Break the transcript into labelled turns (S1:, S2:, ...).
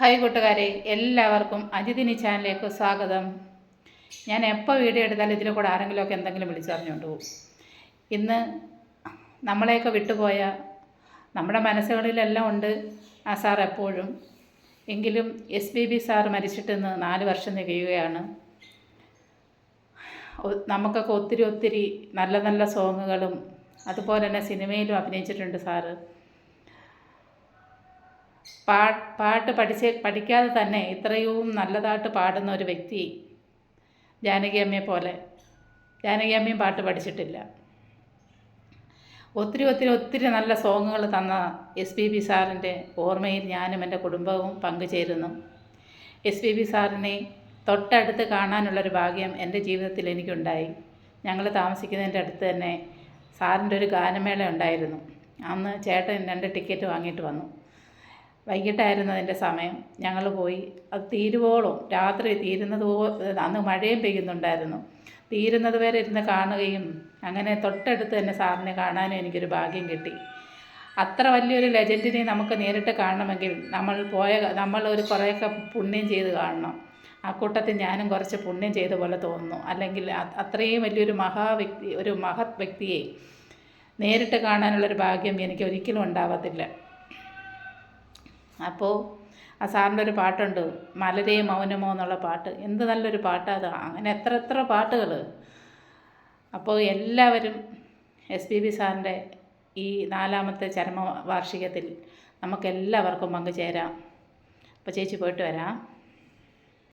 S1: Hi കൂട്ടുകാരെ എല്ലാവർക്കും അജിതിനി ചാനലിലേക്ക് സ്വാഗതം. ഞാൻ എപ്പോൾ വീഡിയോ എടുത്താലും ഇതിൽ കൂടെ ആരെങ്കിലുമൊക്കെ എന്തെങ്കിലും വിളിച്ചറിഞ്ഞുകൊണ്ട് പോകും. ഇന്ന് നമ്മളെയൊക്കെ വിട്ടുപോയ നമ്മുടെ മനസ്സുകളിലെല്ലാം ഉണ്ട് ആ സാർ എപ്പോഴും. എങ്കിലും എസ് ബി ബി സാർ മരിച്ചിട്ട് ഇന്ന് നാല് വർഷം തികയുകയാണ്. നമുക്കൊക്കെ ഒത്തിരി ഒത്തിരി നല്ല നല്ല സോങ്ങുകളും അതുപോലെ തന്നെ സിനിമയിലും അഭിനയിച്ചിട്ടുണ്ട് സാറ്. പാ പാട്ട് പഠിച്ച് പഠിക്കാതെ തന്നെ ഇത്രയും നല്ലതായിട്ട് പാടുന്ന ഒരു വ്യക്തി ജാനകിയമ്മയെ പോലെ. ജാനകിയമ്മയും പാട്ട് പഠിച്ചിട്ടില്ല. ഒത്തിരി ഒത്തിരി ഒത്തിരി നല്ല സോങ്ങുകൾ തന്ന എസ് പി ബി സാറിന്റെ ഓർമ്മയിൽ ഞാനും എന്റെ കുടുംബവും പങ്കുചേരുന്നു. എസ് പി ബി സാറിനെ തൊട്ടടുത്ത് കാണാനുള്ളൊരു ഭാഗ്യം എന്റെ ജീവിതത്തിൽ എനിക്കുണ്ടായി. ഞങ്ങൾ താമസിക്കുന്നതിന്റെ അടുത്ത് തന്നെ സാറിന്റെ ഒരു ഗാനമേള ഉണ്ടായിരുന്നു. അന്ന് ചേട്ടൻ രണ്ട് ടിക്കറ്റ് വാങ്ങിയിട്ട് വന്നു. വൈകിട്ടായിരുന്നു അതിന്റെ സമയം. ഞങ്ങൾ പോയി. അത് തീരുവോളം. രാത്രി തീരുന്നത് അന്ന് മഴയും പെയ്യുന്നുണ്ടായിരുന്നു. തീരുന്നത് വരെ ഇരുന്ന് കാണുകയും അങ്ങനെ തൊട്ടടുത്ത് തന്നെ സാറിനെ കാണാനും എനിക്കൊരു ഭാഗ്യം കിട്ടി. അത്ര വലിയൊരു ലെജൻഡിനെ നമുക്ക് നേരിട്ട് കാണണമെങ്കിൽ നമ്മൾ പോയ നമ്മൾ ഒരു കുറേയൊക്കെ പുണ്യം ചെയ്ത് കാണണം. ആ കൂട്ടത്തിൽ ഞാനും കുറച്ച് പുണ്യം ചെയ്ത പോലെ തോന്നുന്നു. അല്ലെങ്കിൽ അത്രയും വലിയൊരു മഹാവ്യക്തി ഒരു മഹത് വ്യക്തിയെ നേരിട്ട് കാണാനുള്ളൊരു ഭാഗ്യം എനിക്ക് ഒരിക്കലും ഉണ്ടാവത്തില്ല. അപ്പോൾ ആ സാറിന്റെ ഒരു പാട്ടുണ്ട് മലരേ മൗനമോ എന്നുള്ള പാട്ട്. എന്ത് നല്ലൊരു പാട്ടാണ് അത്. അങ്ങനെ എത്ര എത്ര പാട്ടുകൾ അപ്പോൾ എല്ലാവരും എസ് പി ബി സാറിന്റെ ഈ നാലാമത്തെ ചരമ വാർഷികത്തിൽ നമുക്കെല്ലാവർക്കും പങ്കുചേരാം. അപ്പോൾ ചേച്ചി പോയിട്ട് വരാം.